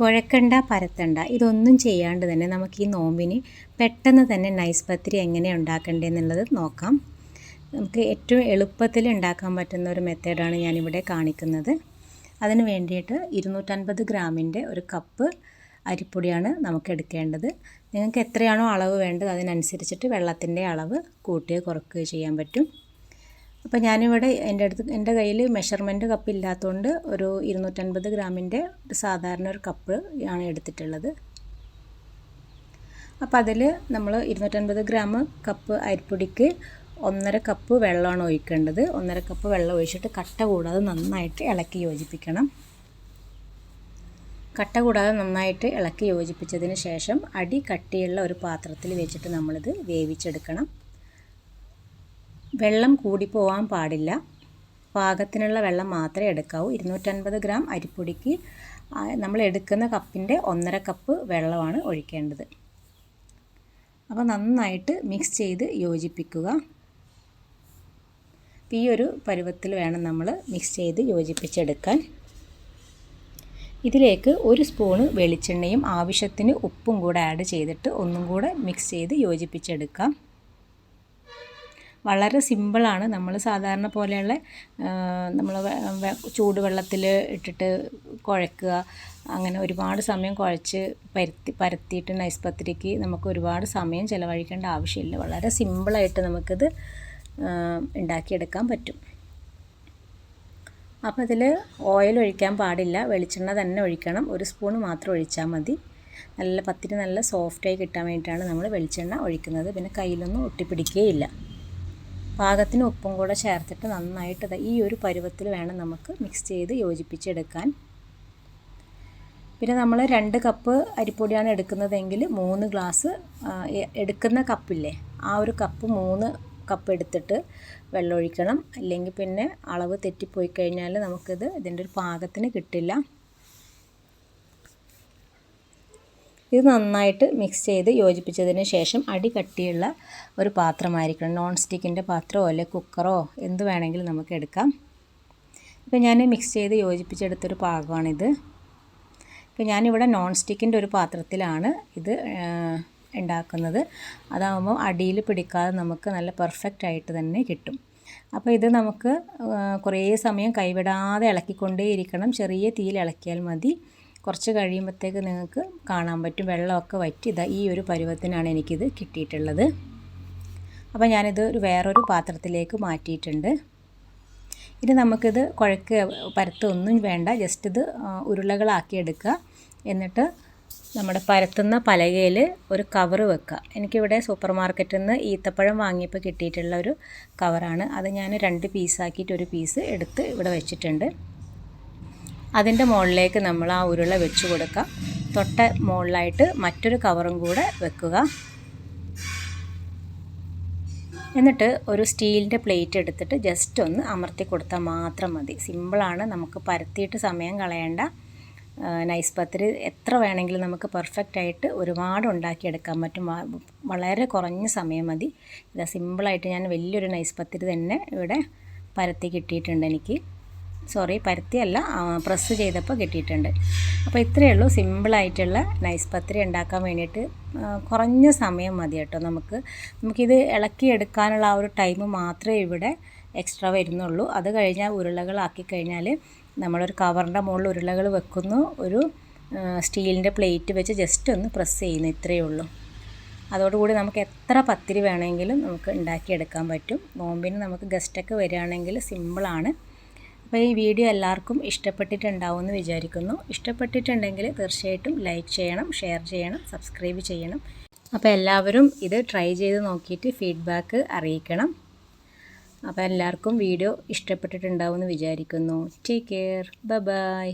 കുഴക്കണ്ട പരത്തണ്ട. ഇതൊന്നും ചെയ്യാണ്ട് തന്നെ നമുക്ക് ഈ നോമ്പിന് പെട്ടെന്ന് തന്നെ നൈസ് പത്തിരി എങ്ങനെ ഉണ്ടാക്കേണ്ടതെന്നുള്ളത് നോക്കാം. നമുക്ക് ഏറ്റവും എളുപ്പത്തിൽ ഉണ്ടാക്കാൻ പറ്റുന്ന ഒരു മെത്തേഡാണ് ഞാനിവിടെ കാണിക്കുന്നത്. അതിന് വേണ്ടിയിട്ട് ഇരുന്നൂറ്റൻപത് ഗ്രാമിന്റെ ഒരു കപ്പ് അരിപ്പൊടിയാണ് നമുക്ക് എടുക്കേണ്ടത്. നിങ്ങൾക്ക് എത്രയാണോ അളവ് വേണ്ടത് അതിനനുസരിച്ചിട്ട് വെള്ളത്തിന്റെ അളവ് കൂട്ടുകയോ കുറയ്ക്കുകയോ ചെയ്യാൻ പറ്റും. അപ്പോൾ ഞാനിവിടെ എന്റെ അടുത്ത് എന്റെ കയ്യിൽ മെഷർമെന്റ് കപ്പ് ഇല്ലാത്തതുകൊണ്ട് ഒരു ഇരുന്നൂറ്റൻപത് ഗ്രാമിന്റെ സാധാരണ ഒരു കപ്പ് ആണ് എടുത്തിട്ടുള്ളത്. അപ്പോൾ അതിൽ നമ്മൾ ഇരുന്നൂറ്റൻപത് ഗ്രാം കപ്പ് അരിപ്പൊടിക്ക് ഒന്നര കപ്പ് വെള്ളമാണ് ഒഴിക്കേണ്ടത്. ഒന്നര കപ്പ് വെള്ളം ഒഴിച്ചിട്ട് കട്ട കൂടാതെ നന്നായിട്ട് ഇളക്കി യോജിപ്പിക്കണം. കട്ട കൂടാതെ നന്നായിട്ട് ഇളക്കി യോജിപ്പിച്ചതിന് ശേഷം അടി കട്ടിയുള്ള ഒരു പാത്രത്തിൽ വെച്ചിട്ട് നമ്മളിത് വേവിച്ചെടുക്കണം. വെള്ളം കൂടിപ്പോവാൻ പാടില്ല. പാകത്തിനുള്ള വെള്ളം മാത്രമേ എടുക്കാവൂ. ഇരുന്നൂറ്റൻപത് ഗ്രാം അരിപ്പൊടിക്ക് നമ്മൾ എടുക്കുന്ന കപ്പിന്റെ ഒന്നര കപ്പ് വെള്ളമാണ് ഒഴിക്കേണ്ടത്. അപ്പോൾ നന്നായിട്ട് മിക്സ് ചെയ്ത് യോജിപ്പിക്കുക. ഈ ഒരു പരുവത്തിൽ വേണം നമ്മൾ മിക്സ് ചെയ്ത് യോജിപ്പിച്ചെടുക്കാൻ. ഇതിലേക്ക് ഒരു സ്പൂണ് വെളിച്ചെണ്ണയും ആവശ്യത്തിന് ഉപ്പും കൂടെ ആഡ് ചെയ്തിട്ട് ഒന്നും കൂടെ മിക്സ് ചെയ്ത് യോജിപ്പിച്ചെടുക്കാം. വളരെ സിമ്പിളാണ്. നമ്മൾ സാധാരണ പോലെയുള്ള നമ്മൾ ചൂടുവെള്ളത്തിൽ ഇട്ടിട്ട് കുഴക്കുക. അങ്ങനെ ഒരുപാട് സമയം കുഴച്ച് പരത്തി പരത്തിയിട്ട് നൈസ് പത്തിരിക്ക് നമുക്ക് ഒരുപാട് സമയം ചിലവഴിക്കേണ്ട ആവശ്യമില്ല. വളരെ സിമ്പിളായിട്ട് നമുക്കിത് ഉണ്ടാക്കിയെടുക്കാൻ പറ്റും. അപ്പോൾ ഇതിൽ ഓയിൽ ഒഴിക്കാൻ പാടില്ല. വെളിച്ചെണ്ണ തന്നെ ഒഴിക്കണം. ഒരു സ്പൂൺ മാത്രം ഒഴിച്ചാൽ മതി. നല്ല പത്തിരി നല്ല സോഫ്റ്റായി കിട്ടാൻ വേണ്ടിയിട്ടാണ് നമ്മൾ വെളിച്ചെണ്ണ ഒഴിക്കുന്നത്. പിന്നെ കയ്യിലൊന്നും ഒട്ടിപ്പിടിക്കുകയില്ല. പാകത്തിന് ഉപ്പും കൂടെ ചേർത്തിട്ട് നന്നായിട്ട് ഈ ഒരു പരുവത്തിൽ വേണം നമുക്ക് മിക്സ് ചെയ്ത് യോജിപ്പിച്ചെടുക്കാൻ. പിന്നെ നമ്മൾ രണ്ട് കപ്പ് അരിപ്പൊടിയാണ് എടുക്കുന്നതെങ്കിൽ മൂന്ന് ഗ്ലാസ് എടുക്കുന്ന കപ്പില്ലേ ആ ഒരു കപ്പ് മൂന്ന് കപ്പ് എടുത്തിട്ട് വെള്ളം ഒഴിക്കണം അല്ലെങ്കിൽ പിന്നെ അളവ് തെറ്റിപ്പോയി കഴിഞ്ഞാൽ നമുക്കിത് ഇതിന്റെ ഒരു പാകത്തിന് കിട്ടില്ല. ഇത് നന്നായിട്ട് മിക്സ് ചെയ്ത് യോജിപ്പിച്ചതിന് ശേഷം അടി കട്ടിയുള്ള ഒരു പാത്രമായിരിക്കണം. നോൺ സ്റ്റിക്കിന്റെ പാത്രമോ അല്ലെങ്കിൽ കുക്കറോ എന്ത് വേണമെങ്കിലും നമുക്ക് എടുക്കാം. ഇപ്പോൾ ഞാൻ മിക്സ് ചെയ്ത് യോജിപ്പിച്ചെടുത്തൊരു പാകമാണിത്. ഇപ്പോൾ ഞാനിവിടെ നോൺ സ്റ്റിക്കിന്റെ ഒരു പാത്രത്തിലാണ് ഇത് ഉണ്ടാക്കുന്നത്. അതാകുമ്പോൾ അടിയിൽ പിടിക്കാതെ നമുക്ക് നല്ല പെർഫെക്റ്റ് ആയിട്ട് തന്നെ കിട്ടും. അപ്പോൾ ഇത് നമുക്ക് കുറേ സമയം കൈവിടാതെ ഇളക്കിക്കൊണ്ടേയിരിക്കണം. ചെറിയ തീയിൽ ഇളക്കിയാൽ മതി. കുറച്ച് കഴിയുമ്പോഴത്തേക്ക് നിങ്ങൾക്ക് കാണാൻ പറ്റും. വെള്ളമൊക്കെ വറ്റി ഇതാ ഈ ഒരു പരുവത്തിനാണ് എനിക്കിത് കിട്ടിയിട്ടുള്ളത്. അപ്പോൾ ഞാനിത് ഒരു വേറൊരു പാത്രത്തിലേക്ക് മാറ്റിയിട്ടുണ്ട്. ഇനി നമുക്കിത് കുഴക്ക് പരത്തൊന്നും വേണ്ട. ജസ്റ്റ് ഇത് ഉരുളകളാക്കി എടുക്കുക. എന്നിട്ട് നമ്മുടെ പരത്തുന്ന പലകയിൽ ഒരു കവറ് വെക്കുക. എനിക്കിവിടെ സൂപ്പർ മാർക്കറ്റിൽ നിന്ന് ഈത്തപ്പഴം വാങ്ങിയപ്പോൾ കിട്ടിയിട്ടുള്ള ഒരു കവറാണ് അത് ഞാൻ രണ്ട് പീസാക്കിയിട്ട് ഒരു പീസ് എടുത്ത് ഇവിടെ വെച്ചിട്ടുണ്ട്. അതിന്റെ മുകളിലേക്ക് നമ്മൾ ആ ഉരുള വെച്ച് കൊടുക്കുക തൊട്ട മുകളിലായിട്ട് മറ്റൊരു കവറും കൂടെ വെക്കുക. എന്നിട്ട് ഒരു സ്റ്റീലിന്റെ പ്ലേറ്റ് എടുത്തിട്ട് ജസ്റ്റ് ഒന്ന് അമർത്തി കൊടുത്താൽ മാത്രം മതി. സിമ്പിളാണ് നമുക്ക് പരത്തിയിട്ട് സമയം കളയേണ്ട. നൈസ് പത്തിരി എത്ര വേണമെങ്കിലും നമുക്ക് പെർഫെക്റ്റ് ആയിട്ട് ഒരുപാട് ഉണ്ടാക്കിയെടുക്കാൻ പറ്റും. വളരെ കുറഞ്ഞ സമയം മതി. ഇത് സിമ്പിളായിട്ട് ഞാൻ വലിയൊരു നൈസ് പത്തിരി തന്നെ ഇവിടെ പരത്തി കിട്ടിയിട്ടുണ്ട് എനിക്ക്. സോറി പരത്തിയല്ല പ്രസ് ചെയ്തപ്പോൾ കിട്ടിയിട്ടുണ്ട്. അപ്പോൾ ഇത്രയേ ഉള്ളൂ. സിമ്പിളായിട്ടുള്ള നൈസ് പത്രി ഉണ്ടാക്കാൻ വേണ്ടിയിട്ട് കുറഞ്ഞ സമയം മതി കേട്ടോ നമുക്ക്. നമുക്കിത് ഇളക്കിയെടുക്കാനുള്ള ആ ഒരു ടൈം മാത്രമേ ഇവിടെ എക്സ്ട്രാ വരുന്നുള്ളൂ. അത് കഴിഞ്ഞാൽ ഉരുളകളാക്കി കഴിഞ്ഞാൽ നമ്മളൊരു കവറിന്റെ മുകളിൽ ഉരുളകൾ വെക്കുന്നു. ഒരു സ്റ്റീലിന്റെ പ്ലേറ്റ് വെച്ച് ജസ്റ്റ് ഒന്ന് പ്രസ് ചെയ്യുന്നു. ഇത്രയേ ഉള്ളൂ. അതോടുകൂടി നമുക്ക് എത്ര പത്തിരി വേണമെങ്കിലും നമുക്ക് ഉണ്ടാക്കിയെടുക്കാൻ പറ്റും. നോമ്പിന് നമുക്ക് ഗസ്റ്റൊക്കെ വരികയാണെങ്കിൽ സിമ്പിളാണ് അപ്പോൾ ഈ വീഡിയോ എല്ലാവർക്കും ഇഷ്ടപ്പെട്ടിട്ടുണ്ടാവും എന്ന് വിചാരിക്കുന്നു. ഇഷ്ടപ്പെട്ടിട്ടുണ്ടെങ്കിൽ തീർച്ചയായിട്ടും ലൈക്ക് ചെയ്യണം ഷെയർ ചെയ്യണം സബ്സ്ക്രൈബ് ചെയ്യണം. അപ്പോൾ എല്ലാവരും ഇത് ട്രൈ ചെയ്ത് നോക്കിയിട്ട് ഫീഡ്ബാക്ക് അറിയിക്കണം. അപ്പോൾ എല്ലാവർക്കും വീഡിയോ ഇഷ്ടപ്പെട്ടിട്ടുണ്ടാവും എന്ന് വിചാരിക്കുന്നു. Take care bye